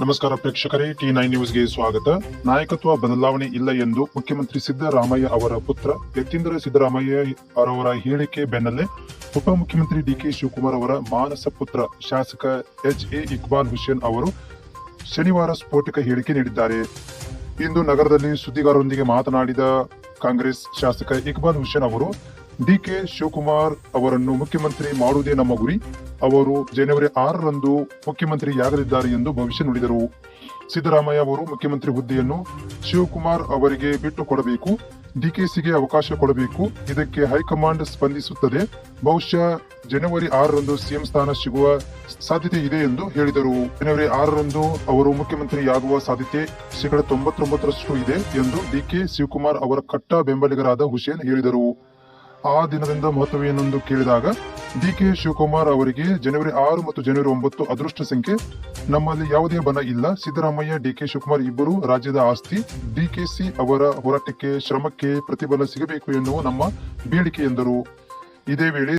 ನಮಸ್ಕಾರ ಪ್ರೇಕ್ಷಕರೇ T nine ನ್ಯೂಸ್ಗೆ ಸ್ವಾಗತ. ನಾಯಕತ್ವ ಬದಲಾವಣೆ ಇಲ್ಲ ಎಂದು ಮುಖ್ಯಮಂತ್ರಿ ಸಿದ್ದರಾಮಯ್ಯ ಅವರ ಪುತ್ರ ಯತೀಂದ್ರ ಸಿದ್ದರಾಮಯ್ಯ ಅವರವರ ಹೇಳಿಕೆ ಬೆನ್ನಲ್ಲೇ ಉಪಮುಖ್ಯಮಂತ್ರಿ ಡಿಕೆ ಶಿವಕುಮಾರ್ ಅವರ ಮಾನಸ ಪುತ್ರ ಶಾಸಕ ಎಚ್ ಎ ಇಕ್ಬಾಲ್ ಹುಸೇನ್ ಅವರು ಶನಿವಾರ ಸ್ಫೋಟಕ ಹೇಳಿಕೆ ನೀಡಿದ್ದಾರೆ. ಇಂದು ನಗರದಲ್ಲಿ ಸುದ್ದಿಗಾರರೊಂದಿಗೆ ಮಾತನಾಡಿದ ಕಾಂಗ್ರೆಸ್ ಶಾಸಕ ಇಕ್ಬಾಲ್ ಹುಸೇನ್ ಅವರು ಡಿಕೆ ಶಿವಕುಮಾರ್ ಅವರನ್ನು ಮುಖ್ಯಮಂತ್ರಿ ಮಾಡುವುದೇ ನಮ್ಮ ಗುರಿ. ಅವರು ಜನವರಿ ಆರರಂದು ಮುಖ್ಯಮಂತ್ರಿಯಾಗಲಿದ್ದಾರೆ ಎಂದು ಭವಿಷ್ಯ ನುಡಿದರು. ಸಿದ್ದರಾಮಯ್ಯ ಅವರು ಮುಖ್ಯಮಂತ್ರಿ ಹುದ್ದೆಯನ್ನು ಶಿವಕುಮಾರ್ ಅವರಿಗೆ ಬಿಟ್ಟು ಕೊಡಬೇಕು, ಡಿಕೆಸಿಗೆ ಅವಕಾಶ ಕೊಡಬೇಕು. ಇದಕ್ಕೆ ಹೈಕಮಾಂಡ್ ಸ್ಪಂದಿಸುತ್ತದೆ. ಬಹುಶಃ ಜನವರಿ ಆರರಂದು ಸಿಎಂ ಸ್ಥಾನ ಸಿಗುವ ಸಾಧ್ಯತೆ ಇದೆ ಎಂದು ಹೇಳಿದರು. ಜನವರಿ ಆರರಂದು ಅವರು ಮುಖ್ಯಮಂತ್ರಿಯಾಗುವ ಸಾಧ್ಯತೆ ಶೇಕಡ ತೊಂಬತ್ತೊಂಬತ್ತರಷ್ಟು ಇದೆ ಎಂದು ಡಿಕೆ ಶಿವಕುಮಾರ್ ಅವರ ಕಟ್ಟ ಬೆಂಬಲಿಗರಾದ ಹುಸೇನ್ ಹೇಳಿದರು. ಆ ದಿನದಿಂದ ಮಹತ್ವವೇನೆಂದು ಕೇಳಿದಾಗ ಡಿ ಕೆ ಶಿವಕುಮಾರ್ ಅವರಿಗೆ ಜನವರಿ ಆರು ಮತ್ತು ಜನವರಿ ಒಂಬತ್ತು ಅದೃಷ್ಟ ಸಂಖ್ಯೆ. ನಮ್ಮಲ್ಲಿ ಯಾವುದೇ ಬನ ಇಲ್ಲ. ಸಿದ್ದರಾಮಯ್ಯ ಡಿ ಕೆ ಶಿವಕುಮಾರ್ ಇಬ್ಬರು ರಾಜ್ಯದ ಆಸ್ತಿ, ಡಿಕೆಸಿ ಅವರ ಹೋರಾಟಕ್ಕೆ ಶ್ರಮಕ್ಕೆ ಪ್ರತಿಫಲ ಸಿಗಬೇಕು ಎನ್ನುವ ನಮ್ಮ ಬೇಡಿಕೆ ಎಂದರು. ಇದೇ ವೇಳೆ